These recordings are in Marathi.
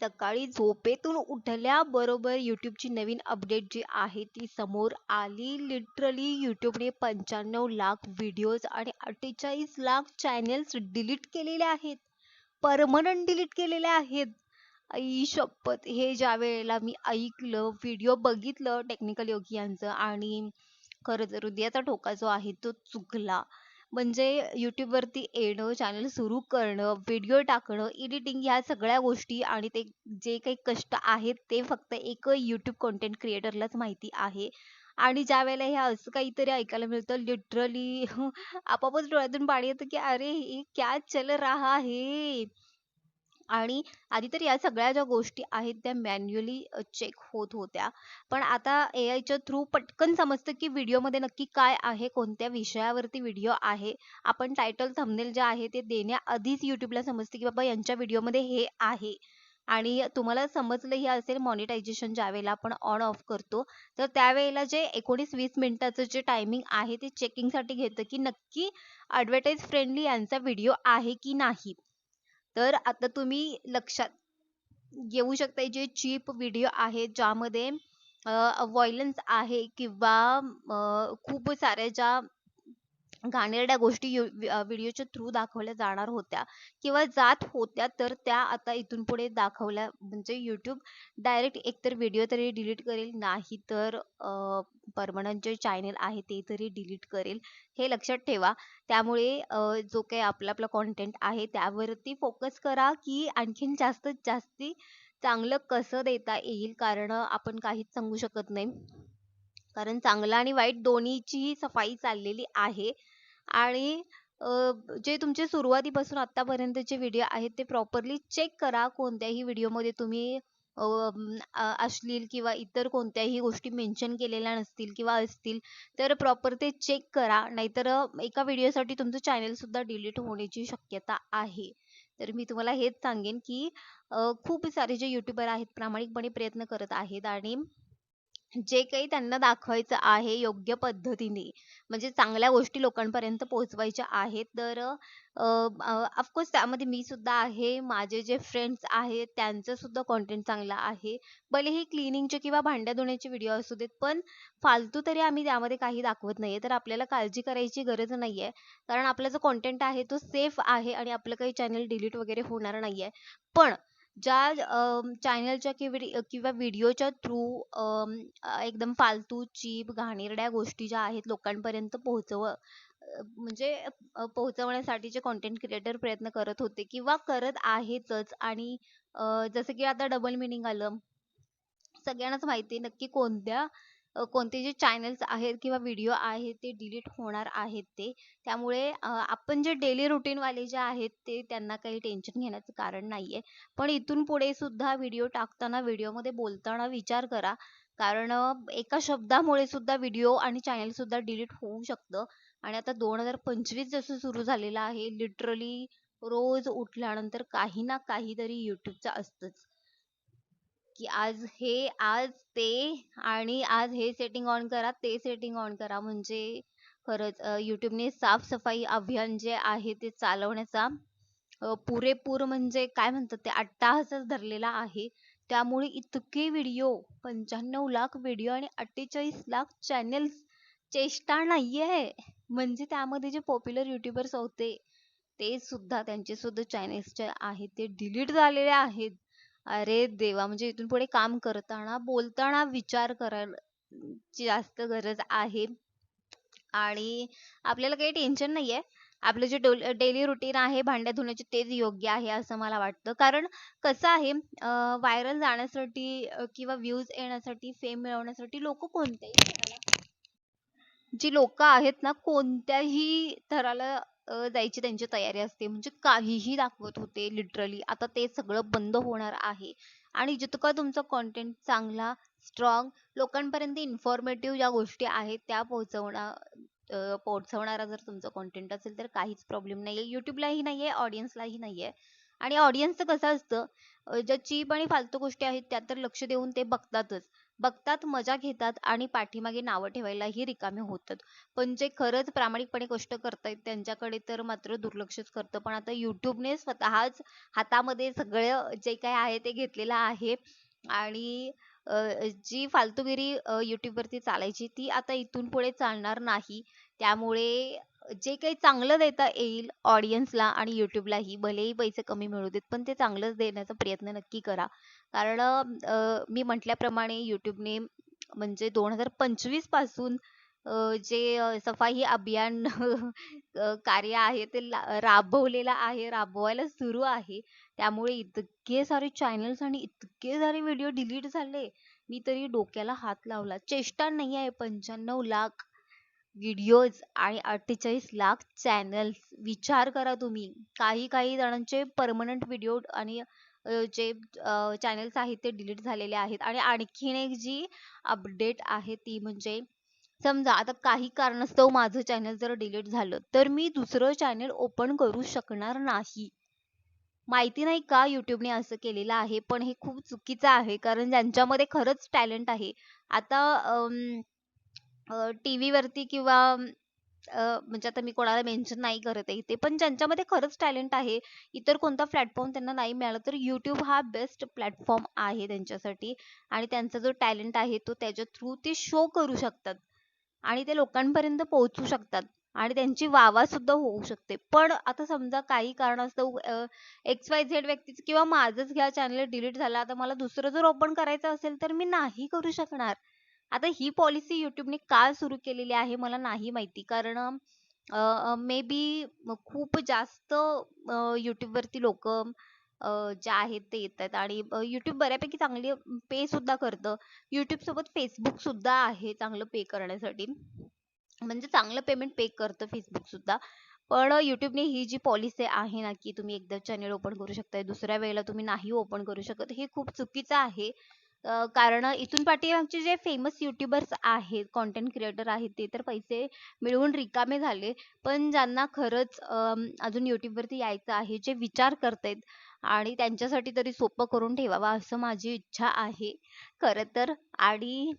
सकाळी झोपेतून उठल्याबरोबर YouTubeची नवीन अपडेट जी आहे ती समोर आली. लिटरली YouTubeने 95 लाख व्हिडिओज आणि 48 लाख चॅनेल्स डिलीट केलेले आहेत. परमनंट डिलीट केलेले आहेत. आई शपथ! हे ज्या वेळेला मी ऐकलं, व्हिडिओ बघितलं टेक्निकल योगी यांचं आणि खरंच हृदयाचा ठोका जो आहे तो चुकला. म्हणजे YouTube वरती येणं, चॅनल सुरू करणं, व्हिडिओ टाकणं, एडिटिंग ह्या सगळ्या गोष्टी आणि ते जे काही कष्ट आहेत ते फक्त एक YouTube कॉन्टेंट क्रिएटरलाच माहिती आहे. आणि ज्यावेळेला हे असं काहीतरी ऐकायला मिळतं लिटरली आपोआपच डोळ्यातून पाणी येतं, की अरे ये क्या चल रहा है? आणि आधी तर या सगळ्या ज्या गोष्टी आहेत त्या मॅन्युअली चेक होत होत्या. पण आता ए आयच्या थ्रू पटकन समजतं, की व्हिडिओमध्ये नक्की काय आहे, कोणत्या विषयावरती व्हिडिओ आहे. आपण टायटल, थंबनेल जे आहे ते देण्याआधीच यूट्यूबला समजते की बाबा यांच्या व्हिडिओमध्ये हे आहे. आणि तुम्हाला समजलंही असेल मॉनिटायझेशन ज्यावेळेला आपण ऑन ऑफ करतो, तर त्यावेळेला जे 19-20 मिनिटाचं जे टायमिंग आहे ते चेकिंगसाठी घेतं, की नक्की ॲडव्हर्टाइज फ्रेंडली यांचा व्हिडिओ आहे की नाही. तर आता तुम्ही लक्षात येऊ शकता जे चीप व्हिडिओ आहेत ज्यामध्ये अ, आहे किंवा खूप साऱ्या ज्या घाणेरड्या गोष्टी व्हिडिओच्या थ्रू दाखवल्या जाणार होत्या किंवा जात होत्या, तर त्या आता इथून पुढे दाखवल्या म्हणजे यूट्यूब डायरेक्ट एकतर व्हिडिओ तरी डिलीट करेल, नाही तर परमनंट जे चॅनल आहे ते तरी डिलीट करेल. हे लक्षात ठेवा. त्यामुळे जो काही आपला आपला कॉन्टेंट आहे त्यावरती फोकस करा, की आणखीन जास्तीत जास्ती चांगलं कसं देता येईल. कारण आपण काहीच सांगू शकत नाही. कारण चांगलं आणि वाईट दोन्हीचीही सफाई चाललेली आहे. आणि जे तुमचे सुरुवातीपासून आत्तापर्यंतचे व्हिडिओ आहेत ते प्रॉपरली चेक करा. कोणत्याही व्हिडिओमध्ये तुम्ही अश्लील किंवा इतर कोणत्याही गोष्टी मेन्शन केलेल्या नसतील किंवा असतील, तर प्रॉपर ते चेक करा. नाहीतर एका व्हिडिओसाठी तुमचं चॅनलसुद्धा डिलीट होण्याची शक्यता आहे. तर मी तुम्हाला हेच सांगेन, की खूप सारे जे यूट्यूबर आहेत प्रामाणिकपणे प्रयत्न करत आहेत आणि जे काही त्यांना दाखवायचं आहे योग्य पद्धतीने, म्हणजे चांगल्या गोष्टी लोकांपर्यंत पोहोचवायच्या आहेत. तर ऑफकोर्स त्यामध्ये मी सुद्धा आहे. माझे जे फ्रेंड्स आहेत त्यांचं सुद्धा कॉन्टेंट चांगला आहे. भलेही क्लिनिंगचे किंवा भांड्या धुण्याचे व्हिडिओ असू देत, पण फालतू तरी आम्ही त्यामध्ये काही दाखवत नाहीये. तर आपल्याला काळजी करायची गरज नाहीये. कारण आपला जो कॉन्टेंट आहे तो सेफ आहे आणि आपलं काही चॅनल डिलीट वगैरे होणार नाहीये. पण ज्या चॅनलच्या किंवा व्हिडिओच्या थ्रू एकदम फालतू, चीप, घाणेरड्या गोष्टी ज्या आहेत लोकांपर्यंत पोहोचव म्हणजे पोहोचवण्यासाठी पोहोचवण्यासाठीचे कॉन्टेंट क्रिएटर प्रयत्न करत होते किंवा करत आहेतच आणि जसं की आता डबल मीनिंग आलं. सगळ्यांनाच माहिती आहे नक्की कोणत्या कोणते जे चॅनल्स आहेत किंवा व्हिडिओ आहेत ते डिलीट होणार आहेत ते. त्यामुळे आपण जे डेली रुटीन वाले जे आहेत ते त्यांना काही टेन्शन घेण्याचं कारण नाहीये. पण इथून पुढे सुद्धा व्हिडिओ टाकताना, व्हिडिओमध्ये बोलताना विचार करा. कारण एका शब्दामुळे सुद्धा व्हिडिओ आणि चॅनल सुद्धा डिलीट होऊ शकतं. आणि आता 2025 जसं सुरू झालेलं आहे लिटरली रोज उठल्यानंतर काही ना काहीतरी युट्यूबचं असतंच. की आज हे, आज ते आणि आज हे सेटिंग ऑन करा, ते सेटिंग ऑन करा. म्हणजे खरंच अ, YouTubeने साफसफाई अभियान जे आहे ते चालवण्याचा अ, पुरेपूर म्हणजे काय म्हणतात ते अट्टाहासच धरलेला आहे. त्यामुळे इतके व्हिडिओ 95 लाख व्हिडिओ आणि 48 लाख चॅनेल्स चेष्टा नाहीये. म्हणजे त्यामध्ये जे पॉप्युलर यूट्यूबर्स होते, ते सुद्धा त्यांचे सुद्धा चॅनेल्स जे आहेत ते डिलीट झालेले आहेत. अरे देवा! म्हणजे इथून पुढे काम करताना, बोलताना विचार करायची जास्त गरज आहे. आणि आपल्याला काही टेन्शन नाहीये. आपलं जे डेली रुटीन आहे भांड्या धुण्याचे तेच योग्य आहे असं मला वाटतं. कारण कसं आहे व्हायरल जाण्यासाठी किंवा व्ह्यूज येण्यासाठी, फेम मिळवण्यासाठी लोकं कोणत्याही थराला जी लोकं आहेत ना कोणत्याही थराला जायची त्यांची तयारी असते. म्हणजे काहीही दाखवत होते लिटरली. आता ते सगळं बंद होणार आहे. आणि जितका तुमचा कंटेंट चांगला, स्ट्रॉंग, लोकांपर्यंत इन्फॉर्मेटिव्ह ज्या गोष्टी आहेत त्या पोहोचवणार पोहोचवणारा जर तुमचा कंटेंट असेल तर काहीच प्रॉब्लेम नाहीये. यूट्यूबलाही नाहीये, ऑडियन्सलाही नाहीये. आणि ऑडियन्सचं कसं असतं ज्या चीप आणि फालतू गोष्टी आहेत त्या तर लक्ष देऊन ते बघतातच. बघतात मजा घेतात आणि पाठीमागे नावं ठेवायलाही रिकामे होतात. पण जे खरंच प्रामाणिकपणे कष्ट करतायत त्यांच्याकडे तर मात्र दुर्लक्षच करतं. पण आता युट्यूबने स्वतःच हातामध्ये सगळं जे काय आहे ते घेतलेलं आहे. आणि जी फालतूगिरी यूट्यूबवरती चालायची ती आता इथून पुढे चालणार नाही. त्यामुळे जे काही चांगलं देता येईल ऑडियन्सला आणि युट्यूबलाही भलेही पैसे कमी मिळू देत पण ते चांगलंच देण्याचा प्रयत्न नक्की करा. कारण मी म्हटल्याप्रमाणे युट्यूबने म्हणजे दोन हजार पंचवीसपासून जे सफाई अभियान कार्य आहे ते राबवलेलं आहे राबवायला सुरू आहे. त्यामुळे इतके सारे चॅनल्स आणि इतके सारे व्हिडिओ डिलीट झाले. मी तरी डोक्याला हात लावला. चेष्टा नाही आहे पंच्याण्णव लाख व्हिडिओज आणि अठ्ठेचाळीस लाख चॅनल्स विचार करा तुम्ही. काही काही जणांचे परमनंट व्हिडिओ आणि जे चॅनल्स आहेत ते डिलीट झालेले आहेत. आणि आणखीन एक जी अपडेट आहे ती म्हणजे समजा आता काही कारणास्तव माझं चॅनल जर डिलीट झालं तर मी दुसरं चॅनल ओपन करू शकणार नाही. माहिती नाही का युट्यूबने असं केलेलं आहे पण हे खूप चुकीचं आहे कारण ज्यांच्यामध्ये खरंच टॅलेंट आहे. आता टीव्ही वरती किंवा म्हणजे आता मी कोणाला मेन्शन नाही करत आहे इथे पण ज्यांच्यामध्ये खरंच टॅलेंट आहे इतर कोणता प्लॅटफॉर्म त्यांना नाही मिळाला तर यूट्यूब हा बेस्ट प्लॅटफॉर्म आहे त्यांच्यासाठी. आणि त्यांचा जो टॅलेंट आहे तो त्याच्या थ्रू ते शो करू शकतात. आणि ते लोकांपर्यंत पोहोचू शकतात. आणि त्यांची वावा सुद्धा होऊ शकते. पण आता समजा काही कारणास्तव एक्स वाय झेड व्यक्तीचं किंवा माझंच घ्या चॅनल डिलीट झाला आता मला दुसरं जर ओपन करायचं असेल तर मी नाही करू शकणार. आता ही पॉलिसी युट्यूबने का सुरू केलेली आहे मला नाही माहिती. कारण मे बी खूप जास्त युट्यूब वरती लोक जे आहेत ते येतात आणि युट्यूब बऱ्यापैकी चांगली पे सुद्धा करतं. युट्यूब सोबत फेसबुक सुद्धा आहे चांगलं पे करण्यासाठी. म्हणजे चांगलं पेमेंट पे करतं फेसबुक सुद्धा. पण युट्यूबने ही जी पॉलिसी आहे ना की तुम्ही एकदा चॅनल ओपन करू शकताय दुसऱ्या वेळेला तुम्ही नाही ओपन करू शकत हे खूप चुकीचं आहे. कारण इथून पाठीमागचे जे फेमस युट्यूबर्स आहेत कॉन्टेंट क्रिएटर आहेत ते तर पैसे मिळवून रिकामे झाले. पण ज्यांना खरंच अजून युट्यूब वरती यायचं आहे जे विचार करतायत आणि त्यांच्यासाठी तरी सोपं करून ठेवावं असं माझी इच्छा आहे. खरं तर आणि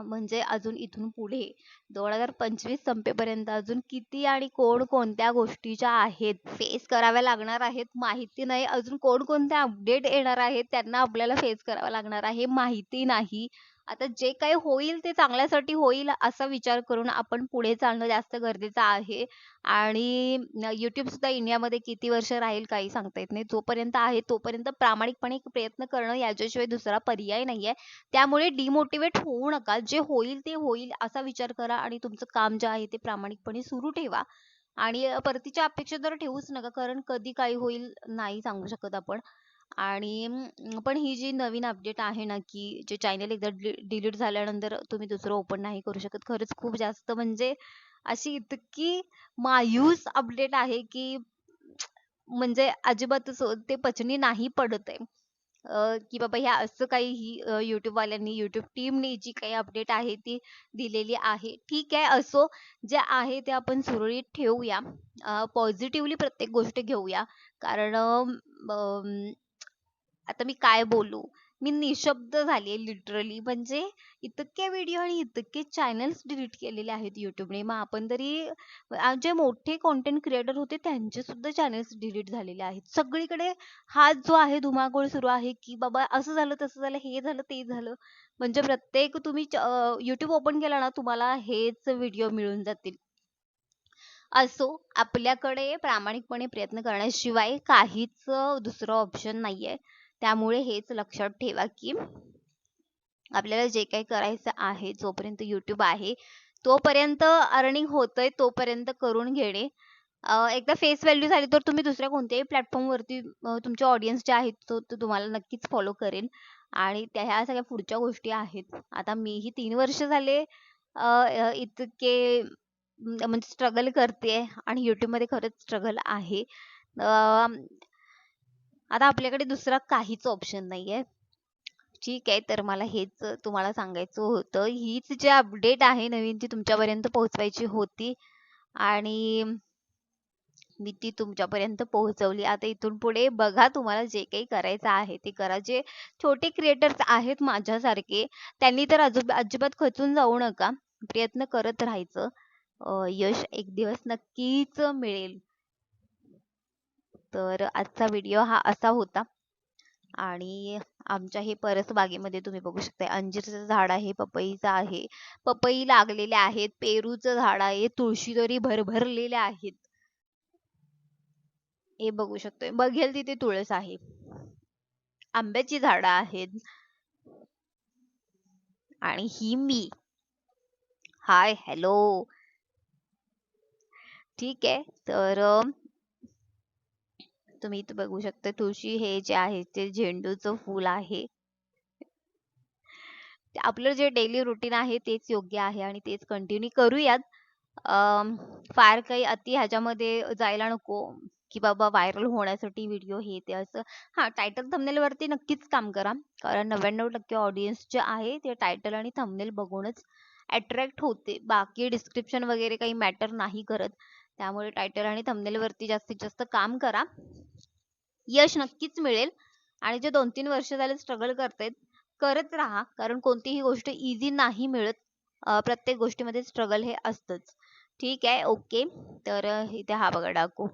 म्हणजे अजून इथून पुढे. दोन हजार पंचवीस संपेपर्यंत अजून किती आणि कोण कोणत्या गोष्टीच्या आहेत फेस कराव्या लागणार आहेत माहिती नाही. अजून कोण कोणत्या अपडेट येणार आहेत त्यांना आपल्याला फेस करावा लागणार आहे माहिती नाही. आता जे काही होईल ते चांगल्यासाठी होईल असा विचार करून आपण पुढे चालणं जास्त गरजेचं आहे. आणि युट्यूब सुद्धा इंडियामध्ये किती वर्ष राहील काही सांगता येत नाही. जोपर्यंत आहे तोपर्यंत प्रामाणिकपणे प्रयत्न करणं याच्याशिवाय दुसरा पर्याय नाहीये. त्यामुळे डिमोटिवेट होऊ नका. जे होईल ते होईल असा विचार करा आणि तुमचं काम जे आहे ते प्रामाणिकपणे सुरू ठेवा. आणि परतीच्या अपेक्षा तर ठेवूच नका. कारण कधी काही होईल नाही सांगू शकत आपण. आणि पण ही जी नवीन अपडेट आहे ना की जे चॅनल एकदा डिलीट झाल्यानंतर तुम्ही दुसरं ओपन नाही करू शकत खरंच खूप जास्त म्हणजे अशी इतकी मायूस अपडेट आहे की म्हणजे अजिबातच ते पचनी नाही पडत आहे. की बाबा ह्या असं काही ही युट्यूबवाल्यांनी युट्यूब टीमने जी काही अपडेट आहे ती दिलेली आहे. ठीक आहे असो जे आहे ते आपण सुरळीत ठेवूया. पॉझिटिव्हली प्रत्येक गोष्ट घेऊया. कारण आता मी काय बोलू? मी निशब्द झाली लिटरली म्हणजे इतके व्हिडिओ आणि इतके चॅनल्स डिलीट केलेले आहेत युट्यूबने मग आपण तरी जे मोठे कॉन्टेंट क्रिएटर होते त्यांचे सुद्धा चॅनल्स डिलीट झालेले आहेत. सगळीकडे हा जो आहे धुमाकूळ सुरू आहे की बाबा असं झालं तसं झालं हे झालं ते झालं. म्हणजे प्रत्येक तुम्ही युट्यूब ओपन केला ना तुम्हाला हेच व्हिडिओ मिळून जातील. असो आपल्याकडे प्रामाणिकपणे प्रयत्न करण्याशिवाय काहीच दुसरं ऑप्शन नाहीये. त्यामुळे हेच लक्षात ठेवा की आपल्याला जे काही करायचं आहे जोपर्यंत युट्यूब आहे तोपर्यंत अर्निंग होतंय तोपर्यंत करून घेणे. एकदा फेस व्हॅल्यू झाली तर तुम्ही दुसऱ्या कोणत्याही प्लॅटफॉर्मवरती तुमचे ऑडियन्स जे आहेत तो तुम्हाला नक्कीच फॉलो करेन आणि त्या ह्या सगळ्या पुढच्या गोष्टी आहेत. आता मीही तीन वर्ष झाले इतके म्हणजे स्ट्रगल करते आणि युट्यूबमध्ये खरंच स्ट्रगल आहे. आता आपल्याकडे दुसरा काहीच ऑप्शन नाहीये. ठीक आहे तर मला हेच तुम्हाला सांगायचं होतं. हीच जे अपडेट आहे नवीन ती तुमच्यापर्यंत पोहोचवायची होती आणि मी ती तुमच्यापर्यंत पोहोचवली. आता इथून पुढे बघा तुम्हाला जे काही करायचं आहे ते करा. जे छोटे क्रिएटर्स आहेत माझ्यासारखे त्यांनी तर अजिबात खचून जाऊ नका. प्रयत्न करत राहायचं. यश एक दिवस नक्कीच मिळेल. तर आजचा व्हिडिओ हा असा होता. आणि आमच्या हे परसबागेमध्ये तुम्ही बघू शकता अंजीरचं झाड आहे पपईचं आहे. पपई लागलेले आहेत पेरूचं झाड आहे तुळशी तरी भरभरलेल्या आहेत. हे बघू शकतोय. बघेल तिथे तुळस आहे. आंब्याची झाडं आहेत. आणि ही मी. Hi hello. ठीक आहे. तर तुम्ही इथं बघू शकता तुळशी हे जे आहे ते झेंडूचं फूल आहे. आपलं जे डेली रुटीन आहे तेच योग्य आहे आणि तेच कंटिन्यू करूयात. फार काही अति ह्याच्यामध्ये जायला नको की बाबा व्हायरल होण्यासाठी व्हिडिओ हे ते असं. हा टायटल थंबनेल वरती नक्कीच काम करा. कारण नव्याण्णव टक्के ऑडियन्स जे आहे ते टायटल आणि थंबनेल बघूनच अट्रॅक्ट होते. बाकी डिस्क्रिप्शन वगैरे काही मॅटर नाही करत. त्यामुळे टायटल आणि थंबनेलवरती जास्तीत जास्त काम करा. यश नक्कीच मिळेल. आणि जे दोन तीन वर्ष झाले स्ट्रगल करतायत करत राहा. कारण कोणतीही गोष्ट इझी नाही मिळत. प्रत्येक गोष्टीमध्ये स्ट्रगल हे असतंच. ठीक आहे ओके तर इथे हा बघा डाकू.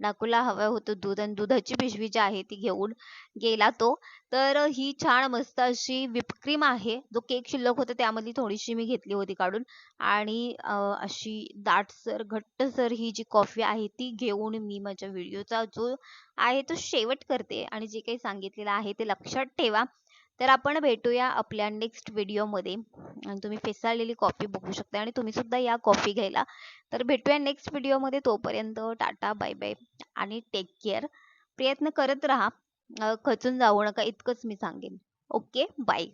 डाकूला हवं होतं दूध आणि दुधाची पिशवी जी आहे ती घेऊन गेला तो. तर ही छान मस्त अशी whipped आहे. जो केक शिल्लक होता त्यामधली थोडीशी मी घेतली होती काढून. आणि अशी दाटसर घट्टसर ही जी कॉफी आहे ती घेऊन मी माझ्या व्हिडिओचा जो आहे तो शेवट करते. आणि जे काही सांगितलेलं आहे ते लक्षात ठेवा. तर आपण भेटूया आपल्या नेक्स्ट व्हिडिओमध्ये आणि तुम्ही फेसाळलेली कॉफी बघू शकता आणि तुम्ही सुद्धा या कॉफी घ्यायला. तर भेटूया नेक्स्ट व्हिडिओमध्ये तोपर्यंत टाटा बाय बाय आणि टेक केअर प्रयत्न करत राहा. खचून जाऊ नका इतकंच मी सांगेन. Okay bye